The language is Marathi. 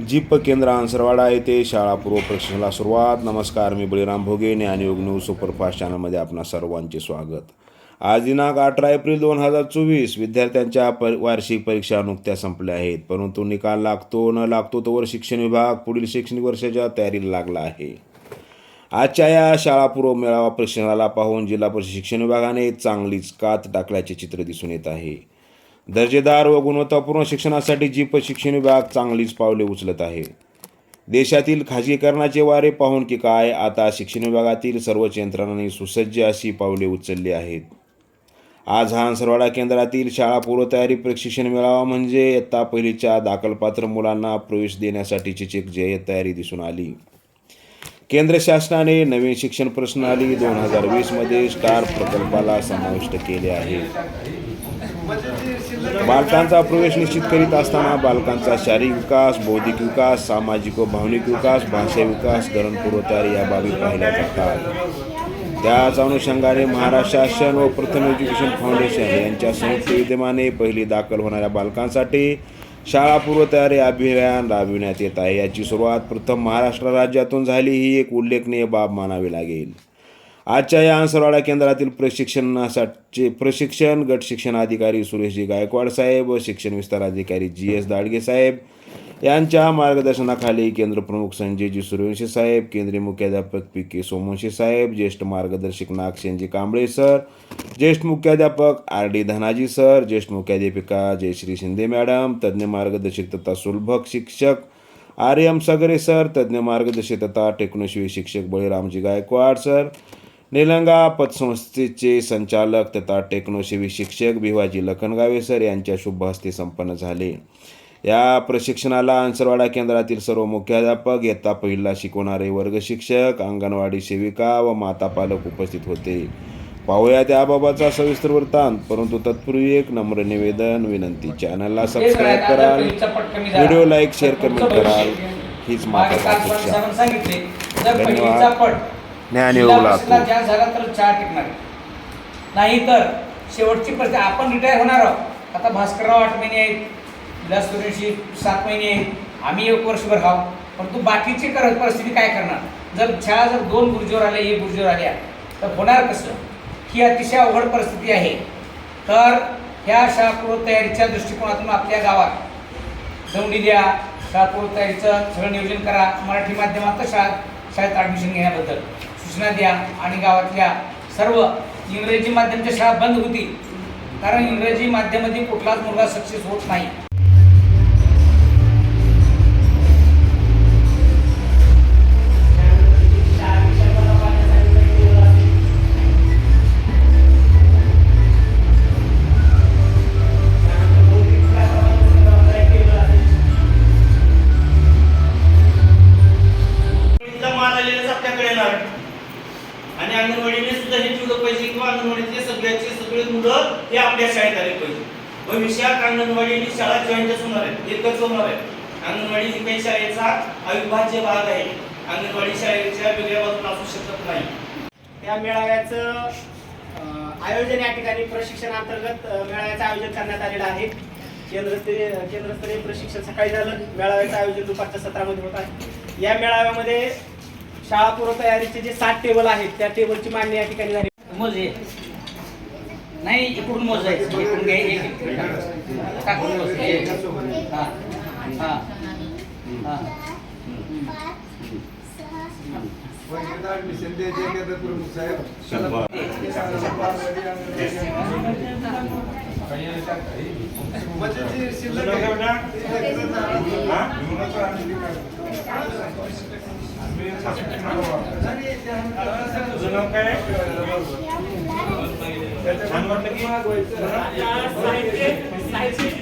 जीप केंद्र आंसरवाडा येथे शाळापूर्व प्रशिक्षणाला सुरुवात. नमस्कार मी बळीराम भोगे. न्यूज न्यूज सुपरफास्ट चॅनलमध्ये आपणा सर्वांचे स्वागत. आज दिनांक अठरा एप्रिल दोन हजार चोवीस विद्यार्थ्यांच्या पर वार्षिक परीक्षा नुकत्या संपल्या आहेत. परंतु निकाल लागतो न लागतो तोवर शिक्षण विभाग पुढील शैक्षणिक वर्षाच्या तयारीला लागला आहे. आजच्या या शाळापूर्व मेळावा प्रशिक्षणाला पाहून जिल्हा परिषद शिक्षण विभागाने चांगलीच कात टाकल्याचे चित्र दिसून येत आहे. दर्जेदार व गुणवत्तापूर्ण शिक्षणासाठी जीप शिक्षण विभाग चांगलीच पावले उचलत आहे. देशातील खाजगीकरणाचे वारे पाहून की काय आता शिक्षण विभागातील सर्वच यंत्रणांनी सुसज्ज अशी पावले उचलली आहेत. आज हानसरवाडा केंद्रातील शाळा पूर्वतयारी प्रशिक्षण मेळावा म्हणजे इयत्ता पहिलीच्या दाखलपात्र मुलांना प्रवेश देण्यासाठीची चेक जय तयारी दिसून आली. केंद्र शासनाने नवीन शिक्षण प्रश्नाली दोन हजार वीसमध्ये स्टार प्रकल्पाला समाविष्ट केले आहे. बालकांचा प्रवेश निश्चित करीत असताना बालकांचा शारीरिक विकास बौद्धिक विकास सामाजिक व भावनिक विकास भाषा विकास धरणपूर्वतयारी या बाबी पाहिल्या जातात. त्याच अनुषंगाने महाराष्ट्र शासन व प्रथम एज्युकेशन फाउंडेशन यांच्या संयुक्त विद्यमाने पहिली दाखल होणाऱ्या बालकांसाठी शाळा पूर्वतयारी अभियान राबविण्यात येत आहे. याची सुरुवात प्रथम महाराष्ट्र राज्यातून झाली. ही एक उल्लेखनीय बाब मानावी लागेल. आजच्या या अंसरवाडा केंद्रातील प्रशिक्षणासाठी प्रशिक्षण गट शिक्षण अधिकारी सुरेशजी गायकवाड साहेब व शिक्षण विस्तार अधिकारी जी एस दाडगे साहेब. यांच्या मार्गदर्शनाखाली केंद्र प्रमुख संजयजी सूर्यवंशी साहेब केंद्रीय मुख्याध्यापक पी के सोमवंशी साहेब ज्येष्ठ मार्गदर्शक नागसेनजी कांबळे सर ज्येष्ठ मुख्याध्यापक आर डी धनाजी सर ज्येष्ठ मुख्याध्यापिका जयश्री शिंदे मॅडम तज्ज्ञ मार्गदर्शक तथा सुलभक शिक्षक आर एम सगरे सर तज्ज्ञ मार्गदर्शक तथा टेक्नोशिवी शिक्षक बळीरामजी गायकवाड सर निलंगा पतसंस्थेचे संचालक तथा टेक्नोशिवी शिक्षक भिवाजी लखनगावे सर यांच्या शुभ हस्ते संपन्न झाले. या प्रशिक्षणाला अंसरवाडा केंद्रातील सर्व मुख्याध्यापक इयत्ता पहिला शिकवणारे वर्ग शिक्षक अंगणवाडी सेविका व माता पालक उपस्थित होते. पाहूया त्याबाबतचा सविस्तर वृत्तांत परंतु तत्पूर्वी एक नम्र निवेदन विनंती. चॅनलला सबस्क्राईब कराल व्हिडिओ लाईक शेअर कमेंट कराल. हीच जर धन्यवाद. पट ज्ञान झाला तर चहा टिकणार नाही तर शेवटची परिस्थिती आपण रिटायर होणार आहोत. आता भास्करराव आठ महिने आहेत विलास सुरेशी सात महिने आहेत आम्ही एक वर्षभर आहोत. परंतु बाकीची कर परिस्थिती काय करणार? जर शाळा जर दोन बुर्जीवर आल्या एक बुर्जीवर आल्या तर होणार कसं? ही अतिशय अवघड परिस्थिती आहे. तर ह्या शाळापूर्व तयारीच्या दृष्टिकोनातून आपल्या गावात दौंडी द्या. शाळापूर्व तयारीचं सगळं नियोजन करा. मराठी माध्यमात शाळेत शाळेत ॲडमिशन घेण्याबद्दल. सूचना द्या आणि गावातल्या सर्व इंग्रजी माध्यमच्या शाळा बंद होती. कारण इंग्रजी माध्यमातील कुठलाच मुलगा सक्सेस होत नाही. आणि अंगणवाडीने सुद्धा हे ठेवलं पाहिजे किंवा अंगणवाडीचे सगळ्याचे सगळे मुलं हे आपल्या शाळेत आले पाहिजे. भविष्यात अंगणवाडी आणि शाळा जॉईंटच होणार आहेत एकच होणार आहे अंगणवाडी ही काही शाळेचा अविभाज्य भाग आहे. अंगणवाडी शाळेच्या वेगळ्या बाजून असू शकत नाही. त्या मेळाव्याचं आयोजन या ठिकाणी प्रशिक्षणांतर्गत मेळाव्याचं आयोजन करण्यात आलेलं आहे. केंद्रस्तरीय केंद्रस्तरीय प्रशिक्षण सकाळी झालं. मेळाव्याचं आयोजन दुपारच्या सत्रामध्ये होत आहे. या मेळाव्यामध्ये शाळा पूर्व तयारीचे जे सात टेबल आहेत त्या टेबलची मांडणी या ठिकाणी झाली. मोज. नाही इकडून मोजायचं इकडून घे एक एक टाकून मोज. हा? हा? हा जुनं काय छान वाटलं की